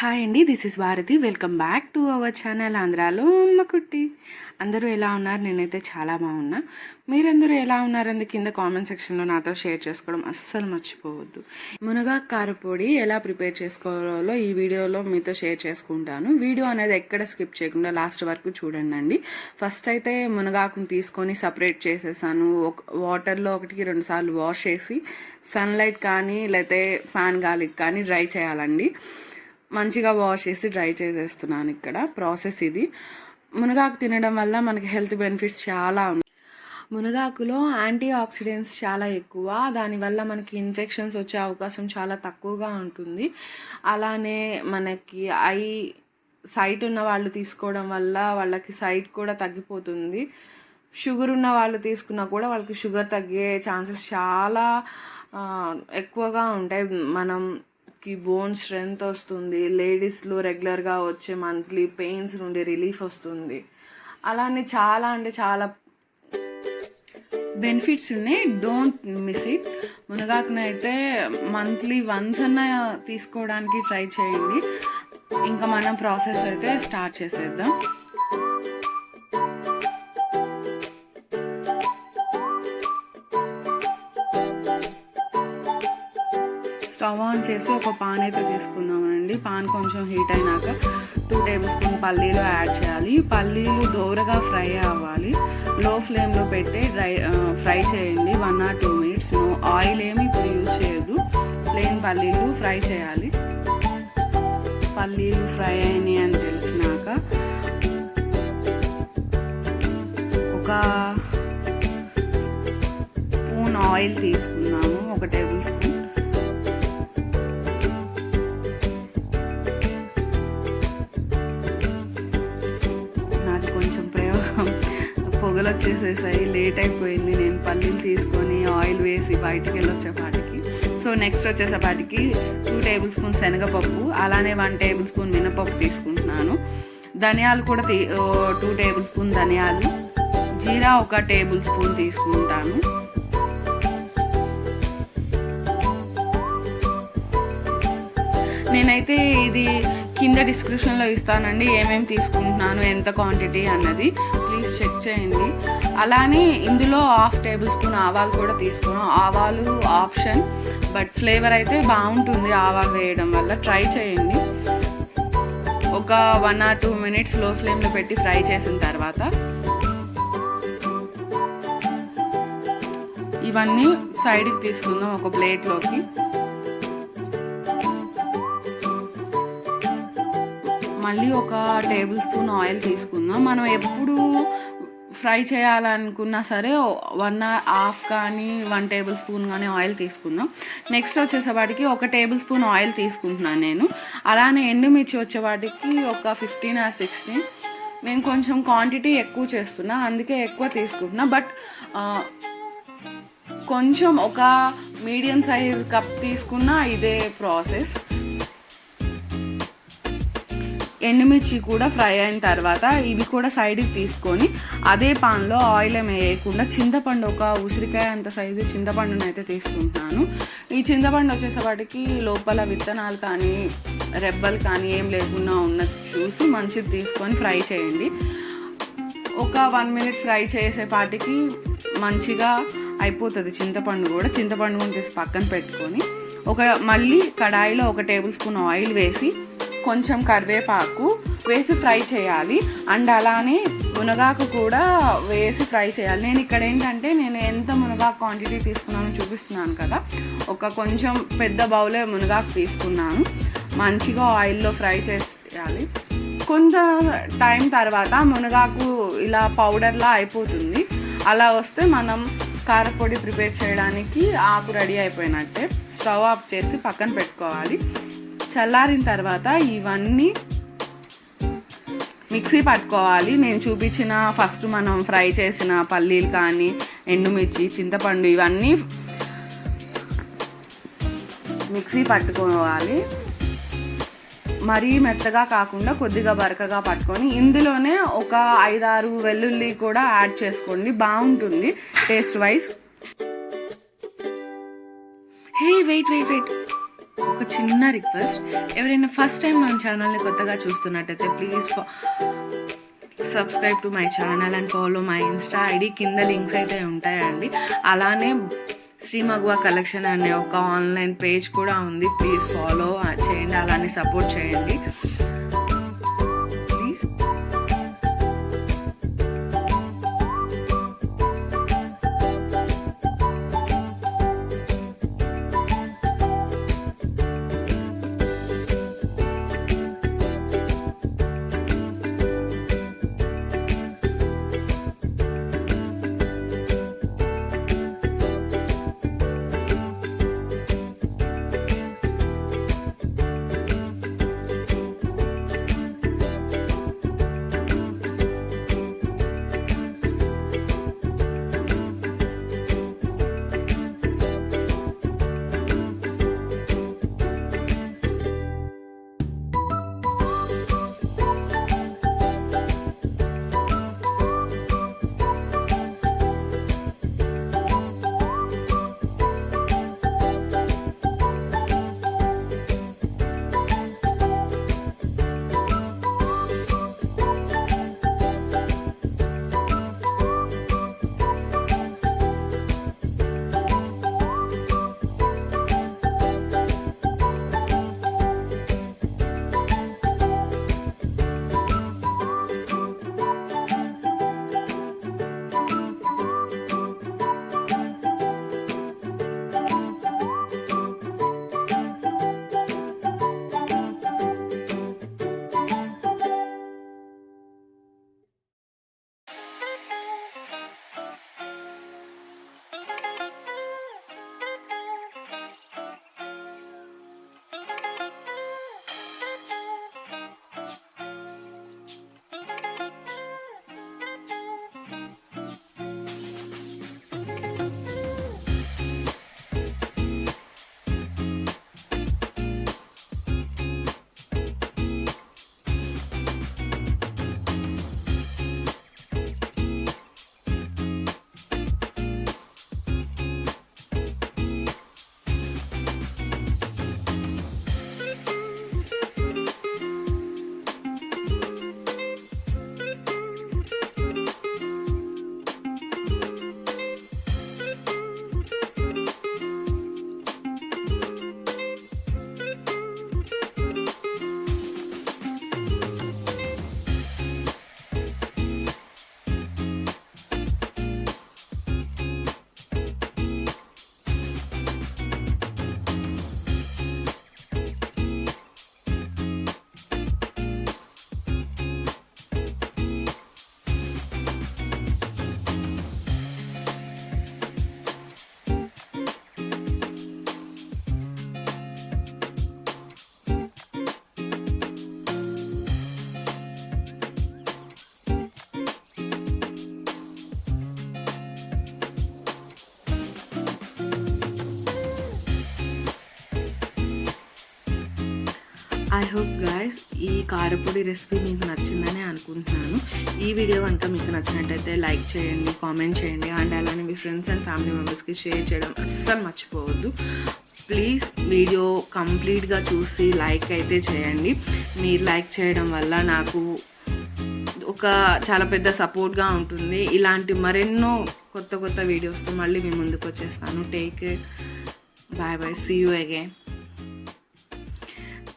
Hi అండి this is Bharathi welcome back to our channel ఆంధ్రాలో అమ్మ కుట్టి అందరూ ఎలా ఉన్నారు? నేనైతే చాలా బాగున్నా. మీరందరూ ఎలా ఉన్నారని కింద కామెంట్ సెక్షన్లో నాతో షేర్ చేసుకోవడం అస్సలు మర్చిపోవద్దు. మునగాకు కారపొడి ఎలా ప్రిపేర్ చేసుకోవాలో ఈ వీడియోలో మీతో షేర్ చేసుకుంటాను. వీడియో అనేది ఎక్కడ స్కిప్ చేయకుండా లాస్ట్ వరకు చూడండి అండి. ఫస్ట్ అయితే మునగాకుని తీసుకొని సపరేట్ చేసేసాను. ఒక వాటర్లో ఒకటికి రెండు సార్లు వాష్ చేసి సన్లైట్ కానీ లేకపోతే ఫ్యాన్ గాలికి కానీ డ్రై చేయాలండి. మంచిగా వాష్ చేసి డ్రై చేసేస్తున్నాను ఇక్కడ. ప్రాసెస్ ఇది. మునగాకు తినడం వల్ల మనకి హెల్త్ బెనిఫిట్స్ చాలా ఉన్నాయి. మునగాకులో యాంటీ ఆక్సిడెంట్స్ చాలా ఎక్కువ. దానివల్ల మనకి ఇన్ఫెక్షన్స్ వచ్చే అవకాశం చాలా తక్కువగా ఉంటుంది. అలానే మనకి ఐ సైట్ ఉన్న వాళ్ళు తీసుకోవడం వల్ల వాళ్ళకి సైట్ కూడా తగ్గిపోతుంది. షుగర్ ఉన్న వాళ్ళు తీసుకున్నా కూడా వాళ్ళకి షుగర్ తగ్గే ఛాన్సెస్ చాలా ఎక్కువగా ఉంటాయి. మనం కి బోన్ స్ట్రెంగ్త్ వస్తుంది. లేడీస్లో రెగ్యులర్గా వచ్చే మంత్లీ పెయిన్స్ నుండి రిలీఫ్ వస్తుంది. అలానే చాలా అంటే చాలా బెనిఫిట్స్ ఉన్నాయి. Don't miss it. మునగాకునైతే monthly once అన్న తీసుకోవడానికి ట్రై చేయండి. ఇంకా మనం ప్రాసెస్ అయితే స్టార్ట్ చేసేద్దాం. స్టవ్ ఆన్ చేసి ఒక పాన్ అయితే తీసుకుందామండి పాన్ కొంచెం హీట్ అయినాక టూ టేబుల్ స్పూన్ పల్లీలు యాడ్ చేయాలి. పల్లీలు దోరగా ఫ్రై అవ్వాలి. లో ఫ్లేమ్లో పెట్టి డ్రై ఫ్రై చేయండి. One or two minutes. Oil ఏమి ఇప్పుడు యూజ్ చేయదు ప్లెయిన్ పల్లీలు ఫ్రై చేయాలి. పల్లీలు ఫ్రై అయినాయి అని తెలిసినాక ఒక స్పూన్ ఆయిల్ తీసుకున్నాము ఒక టేబుల్ స్పూన్ వచ్చేసేసాయి లేట్ అయిపోయింది. నేను పల్లీలు తీసుకొని ఆయిల్ వేసి బయటికి వెళ్ళొచ్చేపాటికి. సో నెక్స్ట్ వచ్చేసేపాటికి టూ టేబుల్ స్పూన్ శనగపప్పు అలానే వన్ టేబుల్ స్పూన్ మినపప్పు తీసుకుంటున్నాను. ధనియాలు కూడా తీ టూ టేబుల్ స్పూన్ ధనియాలు. జీరా ఒక టేబుల్ స్పూన్ తీసుకుంటాను. నేనైతే ఇది కింద డిస్క్రిప్షన్లో ఇస్తానండి ఏమేమి తీసుకుంటున్నాను ఎంత క్వాంటిటీ అన్నది. ప్లీజ్ చెక్ చేయండి. అలానే ఇందులో హాఫ్ టేబుల్ స్పూన్ ఆవాలు కూడా తీసుకున్నాం ఆవాలు ఆప్షన్ బట్ ఫ్లేవర్ అయితే బాగుంటుంది ఆవాలు వేయడం వల్ల. ట్రై చేయండి. ఒక వన్ ఆర్ టూ మినిట్స్లో ఫ్లేమ్లో పెట్టి ఫ్రై చేసిన తర్వాత ఇవన్నీ సైడ్కి తీసుకుందాం ఒక ప్లేట్లోకి. మళ్ళీ ఒక టేబుల్ స్పూన్ ఆయిల్ తీసుకుందాం. మనం ఎప్పుడు ఫ్రై చేయాలనుకున్నా సరే వన్ హాఫ్ కానీ వన్ టేబుల్ స్పూన్ కానీ ఆయిల్ తీసుకుందాం. నెక్స్ట్ వచ్చేసేవాటికి ఒక టేబుల్ స్పూన్ ఆయిల్ తీసుకుంటున్నాను నేను. అలానే ఎండుమిర్చి వచ్చేవాటికి ఒక ఫిఫ్టీన్ ఆ సిక్స్టీన్. నేను కొంచెం క్వాంటిటీ ఎక్కువ చేస్తున్నా అందుకే ఎక్కువ తీసుకుంటున్నా. బట్ కొంచెం ఒక మీడియం సైజ్ కప్ తీసుకున్నా ఇదే ప్రాసెస్. ఎండుమిర్చి కూడా ఫ్రై అయిన తర్వాత ఇవి కూడా సైడ్కి తీసుకొని అదే పాన్లో ఆయిల్ ఏమి వేయకుండా చింతపండు ఒక ఉసిరికాయ అంత సైజు చింతపండును అయితే తీసుకుంటున్నాను ఈ చింతపండు వచ్చేసేపాటికి లోపల విత్తనాలు కానీ రెబ్బలు కానీ ఏం లేకుండా ఉన్నది చూసి మంచిది తీసుకొని ఫ్రై చేయండి. ఒక వన్ మినిట్ ఫ్రై చేసేపాటికి మంచిగా అయిపోతుంది చింతపండు కూడా. చింతపండు కూడా తీసి పక్కన పెట్టుకొని ఒక మళ్ళీ కడాయిలో ఒక టేబుల్ స్పూన్ ఆయిల్ వేసి కొంచెం కరివేపాకు వేసి ఫ్రై చేయాలి. అండ్ అలానే మునగాకు కూడా వేసి ఫ్రై చేయాలి. నేను ఇక్కడ ఏంటంటే నేను ఎంత మునగాకు క్వాంటిటీ తీసుకున్నానో చూపిస్తున్నాను కదా. ఒక కొంచెం పెద్ద బౌలే మునగాకు తీసుకున్నాను. మంచిగా ఆయిల్లో ఫ్రై చేసేయాలి కొంత టైం తర్వాత మునగాకు ఇలా పౌడర్లా అయిపోతుంది. అలా వస్తే మనం కారపొడి ప్రిపేర్ చేయడానికి ఆకు రెడీ అయిపోయినట్టే. స్టవ్ ఆఫ్ చేసి పక్కన పెట్టుకోవాలి. చల్లారిన తర్వాత ఇవన్నీ మిక్సీ పట్టుకోవాలి. నేను చూపించిన ఫస్ట్ మనం ఫ్రై చేసిన పల్లీలు కానీ ఎండుమిర్చి చింతపండు ఇవన్నీ మిక్సీ పట్టుకోవాలి. మరీ మెత్తగా కాకుండా కొద్దిగా బరకగా పట్టుకొని ఇందులోనే ఒక ఐదారు వెల్లుల్లి కూడా యాడ్ చేసుకోండి. బాగుంటుంది taste wise. Hey wait wait wait ఒక చిన్న రిక్వెస్ట్. ఎవరైనా ఫస్ట్ టైం మన ఛానల్ని కొత్తగా చూస్తున్నట్టయితే please subscribe to my channel and follow my insta ID కింద లింక్స్ అయితే ఉంటాయండి. అలానే శ్రీ మగువ కలెక్షన్ అనే ఒక ఆన్లైన్ పేజ్ కూడా ఉంది. ప్లీజ్ ఫాలో చేయండి. అలానే సపోర్ట్ చేయండి. ఐ హోప్ గాయస్ ఈ కారపొడి రెసిపీ మీకు నచ్చిందని అనుకుంటున్నాను. ఈ వీడియో కనుక మీకు నచ్చినట్టయితే లైక్ చేయండి కామెంట్ చేయండి అండ్ అలానే మీ ఫ్రెండ్స్ అండ్ ఫ్యామిలీ మెంబర్స్కి షేర్ చేయడం అస్సలు మర్చిపోవద్దు. ప్లీజ్ వీడియో కంప్లీట్గా చూసి లైక్ అయితే చేయండి. మీరు లైక్ చేయడం వల్ల నాకు ఒక చాలా పెద్ద సపోర్ట్గా ఉంటుంది. ఇలాంటి మరెన్నో కొత్త కొత్త వీడియోస్తో మళ్ళీ మీ ముందుకు వచ్చేస్తాను. Take bye bye see you again